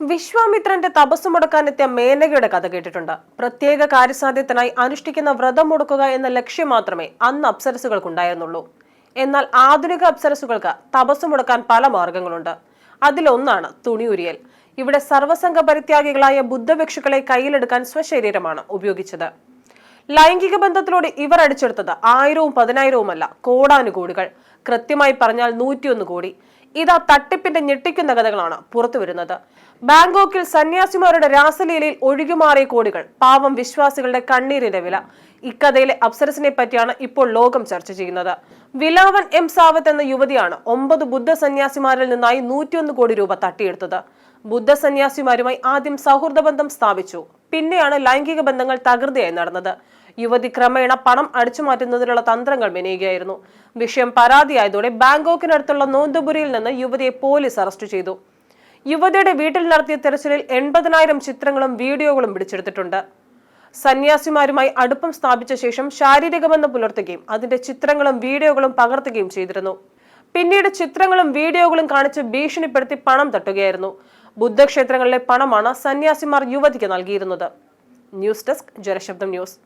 വിശ്വാമിത്രന്റെ തപസ് മുടക്കാനെത്തിയ മേനകയുടെ കഥ കേട്ടിട്ടുണ്ട്. പ്രത്യേക കാര്യസാധ്യത്തിനായി അനുഷ്ഠിക്കുന്ന വ്രതം മുടക്കുക എന്ന ലക്ഷ്യം മാത്രമേ അന്ന് അപ്സരസുകൾക്കുണ്ടായിരുന്നുള്ളൂ എന്നാൽ ആധുനിക അപ്സരസുകൾക്ക് തപസ് മുടക്കാൻ പല മാർഗങ്ങളുണ്ട്. അതിലൊന്നാണ് തുണിയുരിയൽ. ഇവിടെ സർവസംഘ പരിത്യാഗികളായ ബുദ്ധഭിക്ഷുക്കളെ കയ്യിലെടുക്കാൻ സ്വശരീരമാണ് ഉപയോഗിച്ചത്. ലൈംഗിക ബന്ധത്തിലൂടെ ഇവർ അടിച്ചെടുത്തത് ആയിരവും പതിനായിരവുമല്ല കോടാനുകോടികൾ. കൃത്യമായി പറഞ്ഞാൽ നൂറ്റിയൊന്ന് കോടി. ഇതാ തട്ടിപ്പിന്റെ ഞെട്ടിക്കുന്ന കഥകളാണ് പുറത്തു വരുന്നത്. ബാങ്കോക്കിൽ സന്യാസിമാരുടെ രാസലീലയിൽ ഒഴുകിമാറിയ കോടികൾ പാവം വിശ്വാസികളുടെ കണ്ണീരിന്റെ വില. ഇക്കഥയിലെ അപ്സരസിനെ പറ്റിയാണ് ഇപ്പോൾ ലോകം ചർച്ച ചെയ്യുന്നത്. വിലാവൻ എം സാവത്ത് എന്ന യുവതിയാണ് ഒമ്പത് ബുദ്ധ സന്യാസിമാരിൽ നിന്നായി നൂറ്റിയൊന്ന് കോടി രൂപ തട്ടിയെടുത്തത്. ബുദ്ധ സന്യാസിമാരുമായി ആദ്യം സൗഹൃദ ബന്ധം സ്ഥാപിച്ചു. പിന്നെയാണ് ലൈംഗിക ബന്ധങ്ങൾ തകൃതിയായി നടന്നത്. യുവതി ക്രമേണ പണം അടിച്ചുമാറ്റുന്നതിനുള്ള തന്ത്രങ്ങൾ മെനയുകയായിരുന്നു. വിഷയം പരാതിയായതോടെ ബാങ്കോക്കിനടുത്തുള്ള നോന്തപുരിയിൽ നിന്ന് യുവതിയെ പോലീസ് അറസ്റ്റ് ചെയ്തു. യുവതിയുടെ വീട്ടിൽ നടത്തിയ തെരച്ചിലിൽ എൺപതിനായിരം ചിത്രങ്ങളും വീഡിയോകളും പിടിച്ചെടുത്തിട്ടുണ്ട്. സന്യാസിമാരുമായി അടുപ്പം സ്ഥാപിച്ച ശേഷം ശാരീരികബന്ധം പുലർത്തുകയും അതിന്റെ ചിത്രങ്ങളും വീഡിയോകളും പകർത്തുകയും ചെയ്തിരുന്നു. പിന്നീട് ചിത്രങ്ങളും വീഡിയോകളും കാണിച്ച് ഭീഷണിപ്പെടുത്തി പണം തട്ടുകയായിരുന്നു. ബുദ്ധക്ഷേത്രങ്ങളിലെ പണമാണ് സന്യാസിമാർ യുവതിക്ക് നൽകിയിരുന്നത്. News desk Janashabdam news.